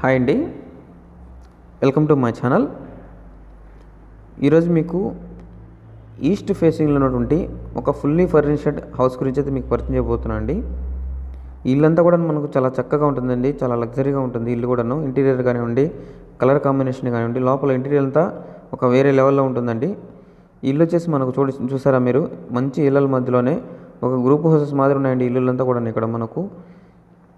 Hi అండి. Welcome to my channel. ఈరోజు మీకు ఈస్ట్ ఫేసింగ్లో ఉన్నటువంటి ఒక ఫుల్లీ ఫర్నిషర్డ్ హౌస్ గురించి అయితే మీకు పరిచయం చేయబోతున్నాను అండి. ఇల్లంతా కూడా మనకు చాలా చక్కగా ఉంటుందండి చాలా లగ్జరీగా ఉంటుంది ఇల్లు కూడాను. ఇంటీరియర్ కానివ్వండి కలర్ కాంబినేషన్ కానివ్వండి లోపల ఇంటీరియర్ అంతా ఒక వేరే లెవెల్లో ఉంటుందండి. ఇల్లు వచ్చేసి మనకు చూడ చూసారా మీరు? మంచి ఇళ్ళల మధ్యలోనే ఒక గ్రూప్ హౌసెస్ మాదిరి ఉన్నాయండి ఇల్లులంతా కూడా ఇక్కడ మనకు.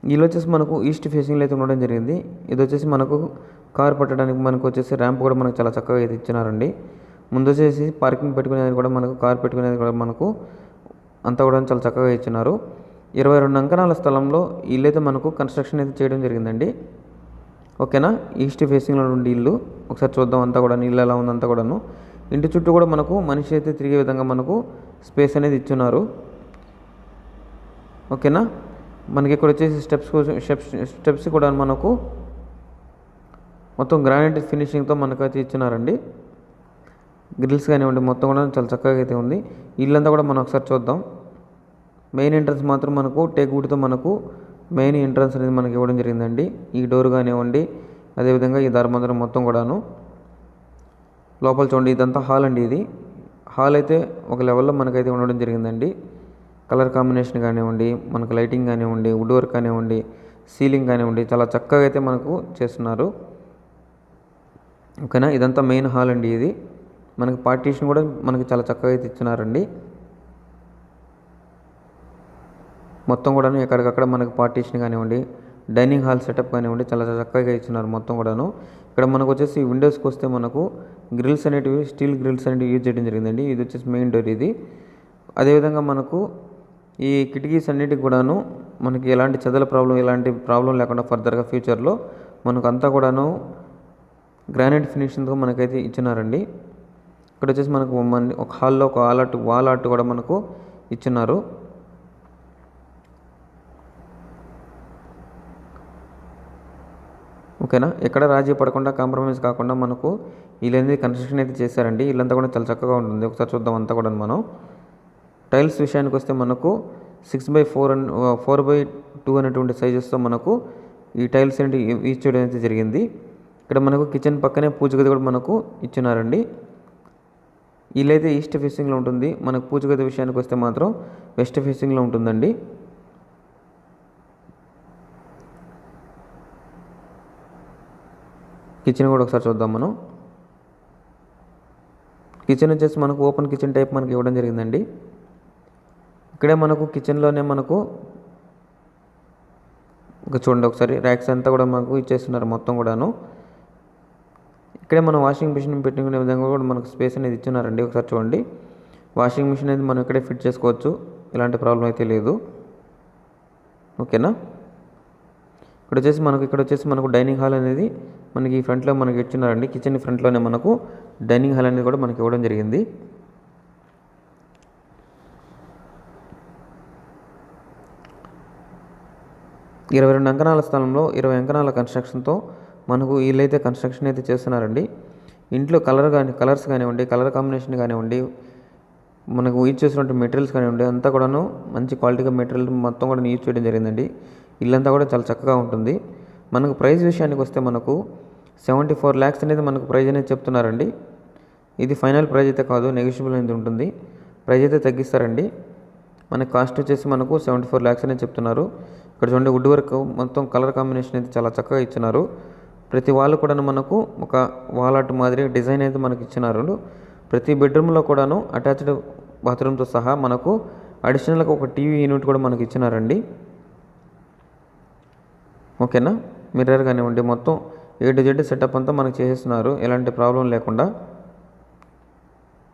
ఇల్లు వచ్చేసి మనకు ఈస్ట్ ఫేసింగ్లో అయితే ఉండడం జరిగింది. ఇది వచ్చేసి మనకు కార్ పెట్టడానికి మనకు వచ్చేసి ర్యాంప్ కూడా మనకు చాలా చక్కగా అయితే ఇచ్చినారండి. ముందు వచ్చేసి పార్కింగ్ పెట్టుకునేది కూడా మనకు కార్ పెట్టుకునేది కూడా మనకు అంతా కూడా చాలా చక్కగా ఇచ్చినారు. ఇరవై రెండు అంకణాల స్థలంలో ఇల్లు అయితే మనకు కన్స్ట్రక్షన్ అయితే చేయడం జరిగిందండి. ఓకేనా? ఈస్ట్ ఫేసింగ్లో ఉండే ఇల్లు ఒకసారి చూద్దాం అంతా కూడా ఇల్లు ఎలా ఉందంతా కూడాను. ఇంటి చుట్టూ కూడా మనకు మనిషి అయితే తిరిగే విధంగా మనకు స్పేస్ అనేది ఇచ్చున్నారు ఓకేనా? మనకి ఇక్కడ వచ్చేసి స్టెప్స్ స్టెప్స్ స్టెప్స్ కూడా మనకు మొత్తం గ్రానైట్ ఫినిషింగ్తో మనకైతే ఇచ్చినారండి. గ్రిల్స్ కానివ్వండి మొత్తం కూడా చాలా చక్కగా అయితే ఉంది. ఇల్లంతా కూడా మనం ఒకసారి చూద్దాం. మెయిన్ ఎంట్రన్స్ మాత్రం మనకు టేక్ వుడ్తో మనకు మెయిన్ ఎంట్రన్స్ అనేది మనకి ఇవ్వడం జరిగిందండి. ఈ డోర్ కానివ్వండి అదేవిధంగా ఈ ధర్మంతరం మొత్తం కూడాను. లోపల చూడండి ఇదంతా హాల్ అండి ఇది. హాల్ అయితే ఒక లెవెల్లో మనకైతే ఉండడం జరిగిందండి. కలర్ కాంబినేషన్ కానివ్వండి మనకు లైటింగ్ కానివ్వండి వుడ్ వర్క్ కానివ్వండి సీలింగ్ కానివ్వండి చాలా చక్కగా అయితే మనకు చేస్తున్నారు. ఓకేనా? ఇదంతా మెయిన్ హాల్ అండి ఇది. మనకి పార్టీషన్ కూడా మనకి చాలా చక్కగా అయితే ఇచ్చినారండి మొత్తం కూడాను ఎక్కడికక్కడ మనకు పార్టీషన్ కానివ్వండి డైనింగ్ హాల్ సెటప్ కానివ్వండి చాలా చక్కగా ఇచ్చినారు మొత్తం కూడాను. ఇక్కడ మనకు వచ్చేసి విండోస్కి వస్తే మనకు గ్రిల్స్ అనేటివి స్టీల్ గ్రిల్స్ అనేటివి యూజ్ చేయడం జరిగిందండి. ఇది వచ్చేసి మెయిన్ డోర్ ఇది. అదేవిధంగా మనకు ఈ కిటికీస్ అన్నిటికి కూడాను మనకి ఎలాంటి చెదల ప్రాబ్లం ఎలాంటి ప్రాబ్లం లేకుండా ఫర్దర్గా ఫ్యూచర్లో మనకు అంతా కూడాను గ్రానైట్ ఫినిషింగ్తో మనకైతే ఇచ్చినారండి. ఇక్కడ వచ్చేసి మనకు ఒక హాల్లో ఒక వాల్ ఆర్ట్ వాల్ ఆర్ట్ కూడా మనకు ఇచ్చినారు. ఓకేనా? ఎక్కడ రాజీ పడకుండా కాంప్రమైజ్ కాకుండా మనకు వీళ్ళనేది కన్స్ట్రక్షన్ అయితే చేశారండి. ఇల్లంతా కూడా చాలా చక్కగా ఉంటుంది. ఒకసారి చూద్దాం అంతా కూడా మనం. టైల్స్ విషయానికి వస్తే మనకు six by four and four by two అనేటువంటి సైజెస్తో మనకు ఈ టైల్స్ ఏంటి యూజ్ చేయడం అయితే జరిగింది. ఇక్కడ మనకు కిచెన్ పక్కనే పూజ గది కూడా మనకు ఇచ్చినారండి. ఇల్లు అయితే ఈస్ట్ ఫేసింగ్లో ఉంటుంది. మనకు పూజ గది విషయానికి వస్తే మాత్రం వెస్ట్ ఫేసింగ్లో ఉంటుందండి. కిచెన్ కూడా ఒకసారి చూద్దాం మనం. కిచెన్ వచ్చేసి మనకు ఓపెన్ కిచెన్ టైప్ మనకి ఇవ్వడం జరిగిందండి. ఇక్కడే మనకు కిచెన్లోనే మనకు ఇంకా చూడండి ఒకసారి ర్యాక్స్ అంతా కూడా మనకు ఇచ్చేస్తున్నారు మొత్తం కూడాను. ఇక్కడే మనం వాషింగ్ మిషన్ పెట్టుకునే విధంగా కూడా మనకు స్పేస్ అనేది ఇచ్చున్నారండి ఒకసారి చూడండి. వాషింగ్ మిషన్ అనేది మనం ఇక్కడే ఫిట్ చేసుకోవచ్చు ఎలాంటి ప్రాబ్లం అయితే లేదు. ఓకేనా? ఇక్కడ వచ్చేసి మనకు ఇక్కడ వచ్చేసి మనకు డైనింగ్ హాల్ అనేది మనకి ఈ ఫ్రంట్లో మనకి ఇచ్చినారండి కిచెన్ ఫ్రంట్లోనే మనకు డైనింగ్ హాల్ అనేది కూడా మనకి ఇవ్వడం జరిగింది. ఇరవై రెండు అంకణాల స్థలంలో ఇరవై అంకణాల కన్స్ట్రక్షన్తో మనకు వీళ్ళైతే కన్స్ట్రక్షన్ అయితే చేస్తున్నారండి. ఇంట్లో కలర్ కానీ కలర్స్ కానివ్వండి కలర్ కాంబినేషన్ కానివ్వండి మనకు యూజ్ చేసినటువంటి మెటీరియల్స్ కానివ్వండి అంతా కూడాను మంచి క్వాలిటీగా మెటీరియల్ మొత్తం కూడా యూజ్ చేయడం జరిగిందండి. ఇల్లంతా కూడా చాలా చక్కగా ఉంటుంది. మనకు ప్రైస్ విషయానికి వస్తే మనకు సెవెంటీ ఫోర్ ల్యాక్స్ అనేది మనకు ప్రైజ్ అనేది చెప్తున్నారండి. ఇది ఫైనల్ ప్రైజ్ అయితే కాదు నెగిషియబుల్ అనేది ఉంటుంది. ప్రైజ్ అయితే తగ్గిస్తారండి. మన కాస్ట్ వచ్చేసి మనకు సెవెంటీ ఫోర్ ల్యాక్స్ అనేది చెప్తున్నారు. ఇక్కడ చూడండి వుడ్ వర్క్ మొత్తం కలర్ కాంబినేషన్ అయితే చాలా చక్కగా ఇచ్చినారు. ప్రతి వాళ్ళు కూడా మనకు ఒక వాల్ ఆర్ట్ మాదిరి డిజైన్ అయితే మనకి ఇచ్చినారు. ప్రతి బెడ్రూమ్లో కూడాను అటాచ్డ్ బాత్రూమ్తో సహా మనకు అడిషనల్గా ఒక టీవీ యూనిట్ కూడా మనకి ఇచ్చినారండి. ఓకేనా మిర్రర్ కానివ్వండి మొత్తం ఏ టు జెడ్ సెటప్ అంతా మనకి చేసేస్తున్నారు. ఎలాంటి ప్రాబ్లం లేకుండా.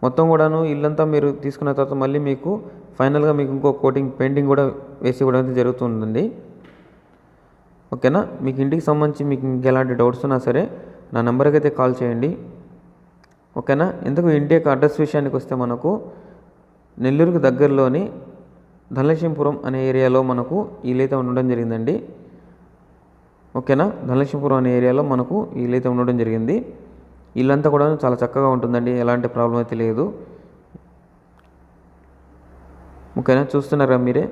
మొత్తం కూడాను ఇల్లంతా మీరు తీసుకున్న తర్వాత మళ్ళీ మీకు ఫైనల్గా మీకు ఇంకో కోటింగ్ పెయింటింగ్ కూడా వేసి ఇవ్వడం జరుగుతుందండి. ఓకేనా? మీకు ఇంటికి సంబంధించి మీకు ఇంకెలాంటి డౌట్స్ ఉన్నా సరే నా నెంబర్కి అయితే కాల్ చేయండి. ఓకేనా? ఎందుకు ఇంటి యొక్క అడ్రస్ విషయానికి వస్తే మనకు నెల్లూరుకు దగ్గరలోని ధనలక్ష్మీపురం అనే ఏరియాలో మనకు ఇల్లైతే ఉండడం జరిగిందండి. ఓకేనా? ధనలక్ష్మీపురం అనే ఏరియాలో మనకు ఇల్లైతే ఉండడం జరిగింది. ఇల్లంతా కూడా చాలా చక్కగా ఉంటుందండి. ఎలాంటి ప్రాబ్లం అయితే లేదు. ఓకేనా చూస్తున్నారా మీరే?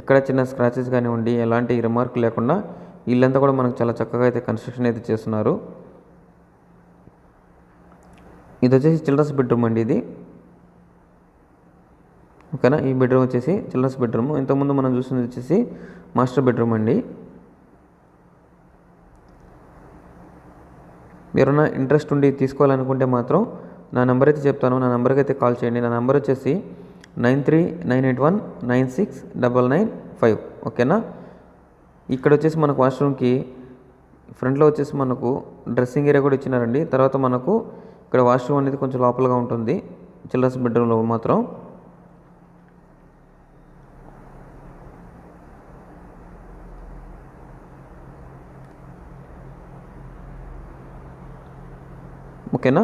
ఎక్కడ చిన్న స్క్రాచెస్ కానివ్వండి ఎలాంటి రిమార్క్ లేకుండా ఇల్లంతా కూడా మనకు చాలా చక్కగా అయితే కన్స్ట్రక్షన్ అయితే చేస్తున్నారు. ఇది వచ్చేసి చిల్డ్రన్స్ బెడ్రూమ్ అండి ఇది. ఓకేనా? ఈ బెడ్రూమ్ వచ్చేసి చిల్డ్రన్స్ బెడ్రూమ్ ఇంతకుముందు మనం చూసింది వచ్చేసి మాస్టర్ బెడ్రూమ్ అండి. ఎవరైనా ఇంట్రెస్ట్ ఉండి తీసుకోవాలనుకుంటే మాత్రం నా నెంబర్ అయితే చెప్తాను. నా నెంబర్కి అయితే కాల్ చేయండి. నా నెంబర్ వచ్చేసి nine three nine eight one nine six double nine five. ఓకేనా? ఇక్కడ వచ్చేసి మనకు వాష్రూమ్కి ఫ్రంట్లో వచ్చేసి మనకు డ్రెస్సింగ్ ఏరియా కూడా ఇచ్చినారండి. తర్వాత మనకు ఇక్కడ వాష్రూమ్ అనేది కొంచెం లోపలగా ఉంటుంది. చిల్డ్రన్స్ బెడ్రూమ్లో మాత్రం. ఓకేనా?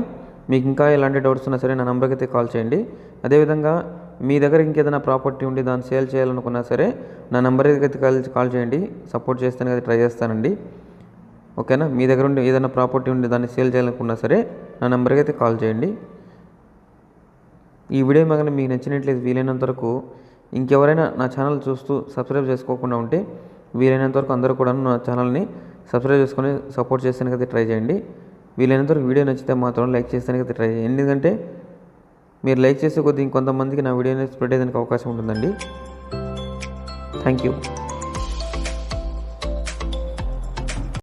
మీకు ఇంకా ఎలాంటి డౌట్స్ ఉన్నా సరే నా నెంబర్కి అయితే కాల్ చేయండి. అదేవిధంగా మీ దగ్గర ఇంకేదైనా ప్రాపర్టీ ఉండి దాన్ని సేల్ చేయాలనుకున్నా సరే నా నెంబర్కి అయితే కాల్ కాల్ చేయండి. సపోర్ట్ చేస్తాను కదా ట్రై చేస్తానండి. ఓకేనా? మీ దగ్గర ఉండి ఏదైనా ప్రాపర్టీ ఉండి దాన్ని సేల్ చేయాలనుకున్నా సరే నా నెంబర్కి అయితే కాల్ చేయండి. ఈ వీడియో మగన మీకు నచ్చినట్లయితే వీలైనంత వరకు ఇంకెవరైనా నా ఛానల్ చూస్తూ సబ్స్క్రైబ్ చేసుకోకుండా ఉంటే వీలైనంత వరకు అందరూ కూడా నా ఛానల్ని సబ్స్క్రైబ్ చేసుకొని సపోర్ట్ చేస్తానికి ట్రై చేయండి. వీలైనంత వరకు వీడియో నచ్చితే మాత్రం లైక్ చేస్తానికి ట్రై చేయండి. ఎందుకంటే మీరు లైక్ చేసే కొద్దీ ఇంకొంతమందికి నా వీడియోని స్ప్రెడ్ అయ్యేదానికి అవకాశం ఉంటుందండి. Thank you.